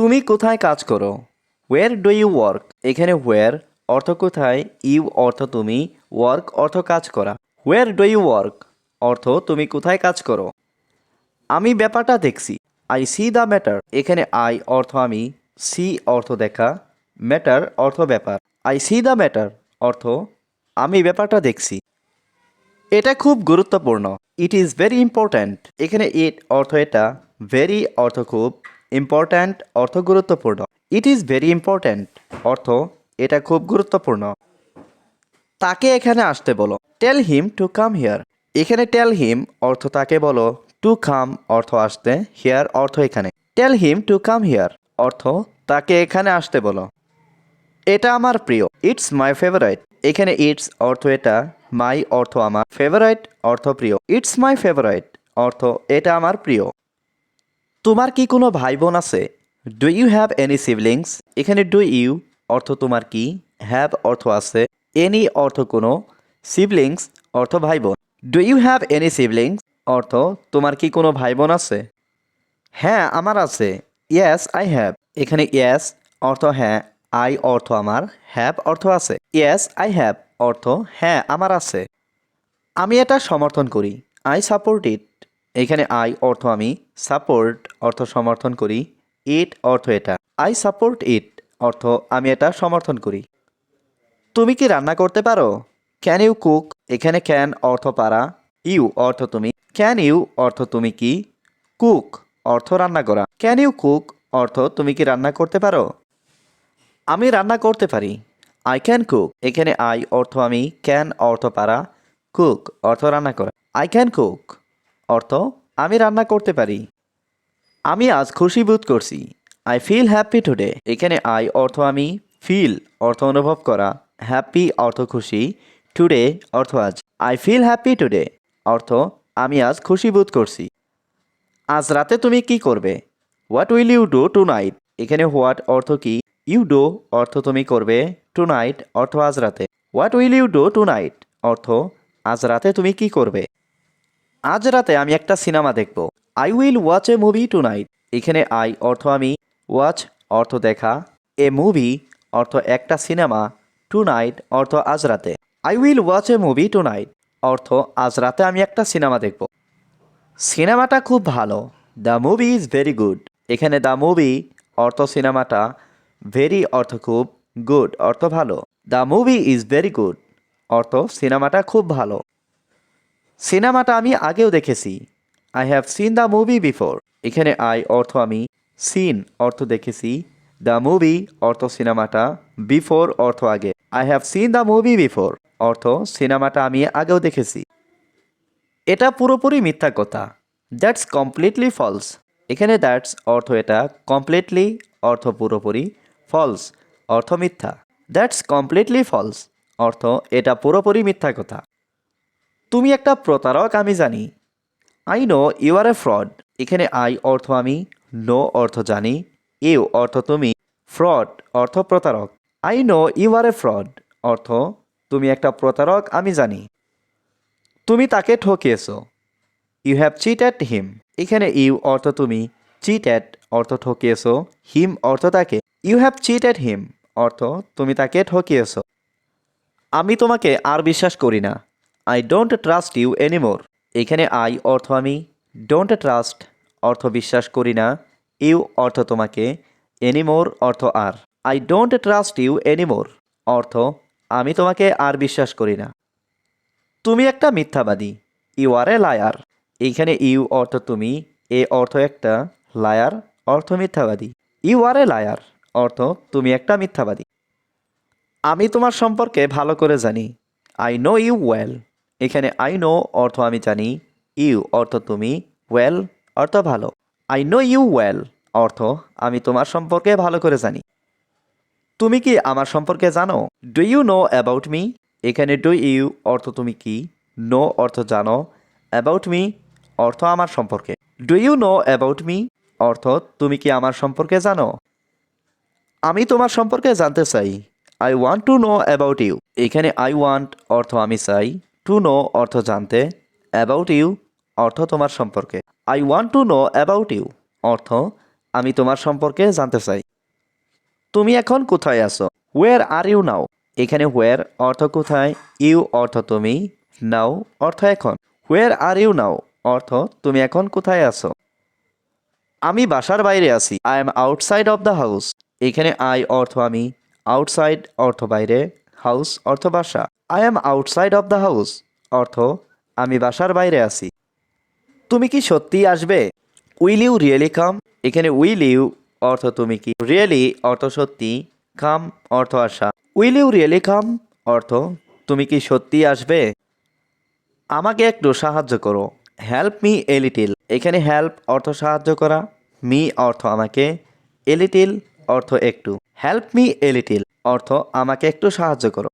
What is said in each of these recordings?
তুমি কোথায় কাজ করো? ওয়ের ডু ইউ ওয়ার্ক এখানে ওয়ের অর্থ কোথায়? ইউ অর্থ তুমি। ওয়ার্ক অর্থ কাজ করা। ওয়ের ডু ইউ ওয়ার্ক অর্থ তুমি কোথায় কাজ করো? আমি ব্যাপারটা দেখছি। আই সি দ্য ম্যাটার এখানে আই অর্থ আমি। সি অর্থ দেখা। ম্যাটার অর্থ ব্যাপার। আই সি দ্য ম্যাটার অর্থ আমি ব্যাপারটা দেখছি। এটা খুব গুরুত্বপূর্ণ। ইট ইজ ভেরি ইম্পর্ট্যান্ট এখানে ইট অর্থ এটা। ভেরি অর্থ খুব। ইম্পর্ট্যান্ট অর্থ গুরুত্বপূর্ণ। ইট ইজ ভেরি ইম্পর্ট্যান্ট অর্থ, এটা খুব গুরুত্বপূর্ণ। তাকে এখানে আসতে বলো। Tell him to come here এখানে টেল হিম অর্থ তাকে বলো। টু কাম অর্থ আসতে। হিয়ার অর্থ এখানে। Tell him to come here অর্থ তাকে এখানে আসতে বলো। এটা আমার প্রিয়। ইটস মাই ফেভারাইট এখানে ইটস অর্থ এটা। মাই অর্থ আমার ফেভারাইট অর্থ প্রিয়। ইটস মাই ফেভারাইট অর্থ এটা আমার প্রিয়। তোমার কি কোনো ভাই বোন আছে? Do you have any siblings এখানে ডু ইউ অর্থ তোমার কি? হ্যাভ অর্থ আছে। এনি অর্থ কোনো? সিবলিংস অর্থ ভাই বোন do you have any siblings অর্থ তোমার কি কোনো ভাই বোন আছে? হ্যাঁ আমার আছে। ইয়েস আই হ্যাভ এখানে ইয়েস অর্থ হ্যাঁ। আই অর্থ আমার। হ্যাভ অর্থ আছে। ইয়েস আই হ্যাভ অর্থ হ্যাঁ আমার আছে। আমি এটা সমর্থন করি। আই সাপোর্ট ইট এখানে আই অর্থ আমি সাপোর্ট অর্থ সমর্থন করি ইট অর্থ এটা। আই সাপোর্ট ইট অর্থ আমি এটা সমর্থন করি। তুমি কি রান্না করতে পারো? ক্যান ইউ কুক এখানে ক্যান অর্থ পারা। ইউ অর্থ তুমি। ক্যান ইউ অর্থ তুমি কি? কুক অর্থ রান্না করা। ক্যান ইউ কুক অর্থ তুমি কি রান্না করতে পারো? আমি রান্না করতে পারি। আই ক্যান কুক এখানে আই অর্থ আমি ক্যান অর্থ পারা। কুক অর্থ রান্না করা। আই ক্যান কুক অর্থ, আমি রান্না করতে পারি। আমি আজ খুশি বোধ করছি। আই ফিল হ্যাপি টুডে এখানে আই অর্থ আমি ফিল অর্থ অনুভব করা। হ্যাপি অর্থ খুশি। টুডে অর্থ আজ। আই ফিল হ্যাপি টুডে অর্থ, আমি আজ খুশি বোধ করছি। আজ রাতে তুমি কি করবে? What will you do tonight এখানে হোয়াট অর্থ কি? ইউ ডো অর্থ তুমি করবে। টু নাইট অর্থ আজ রাতে। What will you do tonight অর্থ, আজ রাতে তুমি কি করবে? আজ রাতে আমি একটা সিনেমা দেখব। I will watch a movie tonight এখানে আই অর্থ আমি ওয়াচ অর্থ দেখা। এ মুভি অর্থ একটা সিনেমা টু নাইট অর্থ আজ রাতে। I will watch a movie to অর্থ আজ রাতে আমি একটা সিনেমা দেখব। সিনেমাটা খুব ভালো। The movie is very good এখানে দ্য মুভি অর্থ সিনেমাটা ভেরি অর্থ খুব গুড অর্থ ভালো। The movie is very good অর্থ সিনেমাটা খুব ভালো। সিনেমাটা আমি আগেও দেখেছি। I have seen the movie before এখানে আই অর্থ আমি সিন অর্থ দেখেছি। দ্য মুভি অর্থ সিনেমাটা বিফোর অর্থ আগে। I have seen the movie before অর্থ সিনেমাটা আমি আগেও দেখেছি। এটা পুরোপুরি মিথ্যা কথা। দ্যাটস কমপ্লিটলি ফলস এখানে দ্যাটস অর্থ এটা কমপ্লিটলি অর্থ পুরোপুরি ফলস অর্থ মিথ্যা। দ্যাটস কমপ্লিটলি ফলস অর্থ এটা পুরোপুরি মিথ্যা কথা। তুমি একটা প্রতারক, আমি জানি। I know you are a fraud এখানে আই অর্থ আমি নো অর্থ জানি ইউ অর্থ তুমি ফ্রড অর্থ প্রতারক। I know you are a fraud অর্থ তুমি একটা প্রতারক, আমি জানি। তুমি তাকে ঠকিয়েছো। You have cheat at him এখানে ইউ অর্থ তুমি চিট অ্যাট অর্থ ঠকিয়েছো হিম অর্থ তাকে। You have cheat at him অর্থ তুমি তাকে ঠকিয়েছো। আমি তোমাকে আর বিশ্বাস করি না। I don't trust you anymore এখানে আই অর্থ আমি ডোন্ট ট্রাস্ট অর্থ বিশ্বাস করি না। ইউ অর্থ তোমাকে এনিমোর অর্থ আর। I don't trust you anymore অর্থ আমি তোমাকে আর বিশ্বাস করি না। তুমি একটা মিথ্যাবাদী। ইউ আর এ লায়ার এইখানে ইউ অর্থ তুমি, এ অর্থ একটা লায়ার অর্থ মিথ্যাবাদী। ইউ আর এ লায়ার অর্থ তুমি একটা মিথ্যাবাদী। আমি তোমার সম্পর্কে ভালো করে জানি। আই নো ইউ ওয়েল এখানে আই নো অর্থ আমি জানি ইউ অর্থ তুমি ওয়েল অর্থ ভালো। আই নো ইউ ওয়েল অর্থ আমি তোমার সম্পর্কে ভালো করে জানি। তুমি কি আমার সম্পর্কে জানো? Do you know about me এখানে ডু ইউ অর্থ তুমি কি? নো অর্থ জানো। অ্যাবাউট মি অর্থ আমার সম্পর্কে। Do you know about me অর্থ তুমি কি আমার সম্পর্কে জানো? আমি তোমার সম্পর্কে জানতে চাই। I want to know about you এখানে আই ওয়ান্ট অর্থ আমি চাই। টু নো অর্থ জানতে অ্যাবাউট ইউ অর্থ তোমার সম্পর্কে। I want to know about you অর্থ আমি তোমার সম্পর্কে জানতে চাই। তুমি এখন কোথায় আছো? ওয়ের আর ইউ নাও এখানে ওয়ের অর্থ কোথায়? ইউ অর্থ তুমি? নাও অর্থ এখন। ওয়ের আর ইউ নাও অর্থ তুমি এখন কোথায় আছো? আমি বাসার বাইরে আছি। I am outside of the house এখানে আই অর্থ আমি। আউটসাইড অর্থ বাইরে। হাউস অর্থ বাসা। I am outside of the house অর্থ আমি বাসার বাইরে আছি। তুমি কি সত্যিই আসবে? উইল ইউ রিয়েলি কাম এখানে উইল ইউ অর্থ তুমি কি? রিয়েলি অর্থ সত্যি কাম অর্থ আসা। উইল ইউ রিয়েলি কাম অর্থ তুমি কি সত্যিই আসবে? আমাকে একটু সাহায্য করো। হেল্প মি এ লিটিল এখানে হেল্প অর্থ সাহায্য করা মি অর্থ আমাকে এ লিটিল অর্থ একটু। হেল্প মি এ লিটিল অর্থ, আমাকে একটু সাহায্য করো।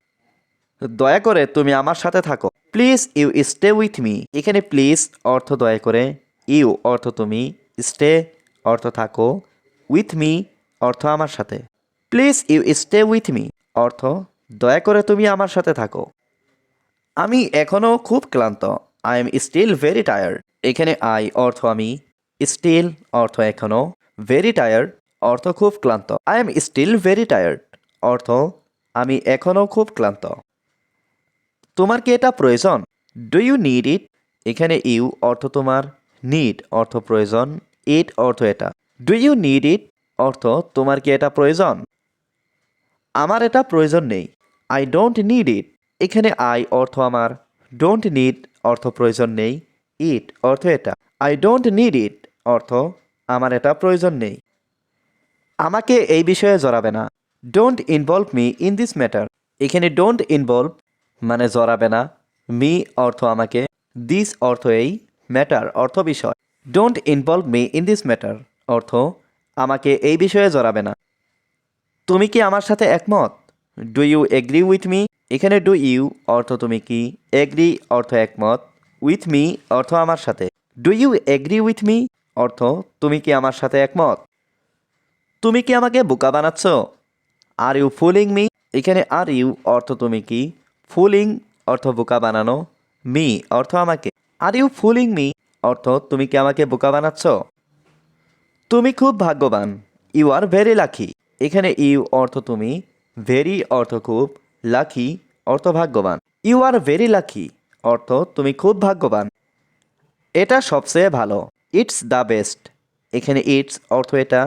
দয়া করে তুমি আমার সাথে থাকো। Please, you stay with me. এখানে প্লিজ, অর্থ দয়া করে। ইউ, অর্থ তুমি। স্টে, অর্থ থাকো। উইথ মি, অর্থ আমার সাথে। Please, you stay with me. অর্থ, দয়া করে তুমি আমার সাথে থাকো। আমি এখনও খুব ক্লান্ত। I am still very tired. এখানে আই, অর্থ আমি। স্টিল, অর্থ এখনও ভেরি টায়ার্ড, অর্থ খুব ক্লান্ত। I am still very tired. অর্থ, আমি এখনও খুব ক্লান্ত। তোমার কি এটা প্রয়োজন? ডু ইউ নিড ইট এখানে ইউ অর্থ তোমার নিড অর্থ প্রয়োজন ইট অর্থ এটা। ডু ইউ নিড ইট অর্থ, তোমার কি এটা প্রয়োজন? আমার এটা প্রয়োজন নেই। আই ডোন্ট নিড ইট এখানে আই অর্থ আমার ডোন্ট নিড অর্থ প্রয়োজন নেই ইট অর্থ এটা। আই ডোন্ট নিড ইট অর্থ, আমার এটা প্রয়োজন নেই। আমাকে এই বিষয়ে জড়াবে না। Don't involve me in this matter এখানে ডোন্ট ইনভলভ মানে জড়াবে না। মি অর্থ আমাকে। দিস অর্থ এই ম্যাটার অর্থ বিষয়। Don't involve me in this matter অর্থ আমাকে এই বিষয়ে জড়াবে না। তুমি কি আমার সাথে একমত? Do you agree with me এখানে ডু ইউ অর্থ তুমি কি? এগ্রি অর্থ একমত। উইথ মি অর্থ আমার সাথে। Do you agree with me অর্থ তুমি কি আমার সাথে একমত? তুমি কি আমাকে বোকা বানাচ্ছ? আর ইউ ফুলিং মি এখানে আর ইউ অর্থ তুমি কি? ফুলিং অর্থ বোকা বানানো। মি অর্থ আমাকে। আর ইউ ফুলিং মি অর্থ তুমি কি আমাকে বোকা বানাচ্ছ? তুমি খুব ভাগ্যবান। ইউ আর ভেরি লাকি এখানে ইউ অর্থ তুমি। ভেরি অর্থ খুব লাকি অর্থ ভাগ্যবান। ইউ আর ভেরি লাকি অর্থ তুমি খুব ভাগ্যবান। এটা সবচেয়ে ভালো। ইটস দ্য বেস্ট এখানে ইটস অর্থ এটা।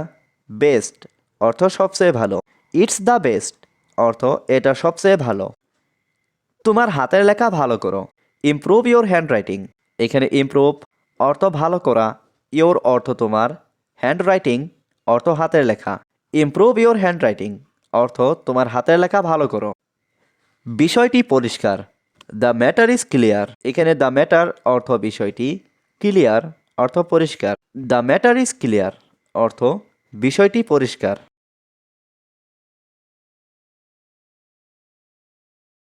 বেস্ট অর্থ সবচেয়ে ভালো। ইটস দ্য বেস্ট, অর্থ এটা সবচেয়ে ভালো। তোমার হাতের লেখা ভালো করো। ইমপ্রুভ ইওর হ্যান্ড রাইটিং এখানে ইমপ্রুভ, অর্থ ভালো করা। ইওর অর্থ তোমার। হ্যান্ড রাইটিং অর্থ হাতের লেখা। ইমপ্রুভ ইওর হ্যান্ড রাইটিং অর্থ তোমার হাতের লেখা ভালো করো। বিষয়টি পরিষ্কার। The matter is clear. এখানে দ্য ম্যাটার, অর্থ বিষয়টি ক্লিয়ার, অর্থ পরিষ্কার। দ্য ম্যাটার ইজ ক্লিয়ার, অর্থ বিষয়টি পরিষ্কার।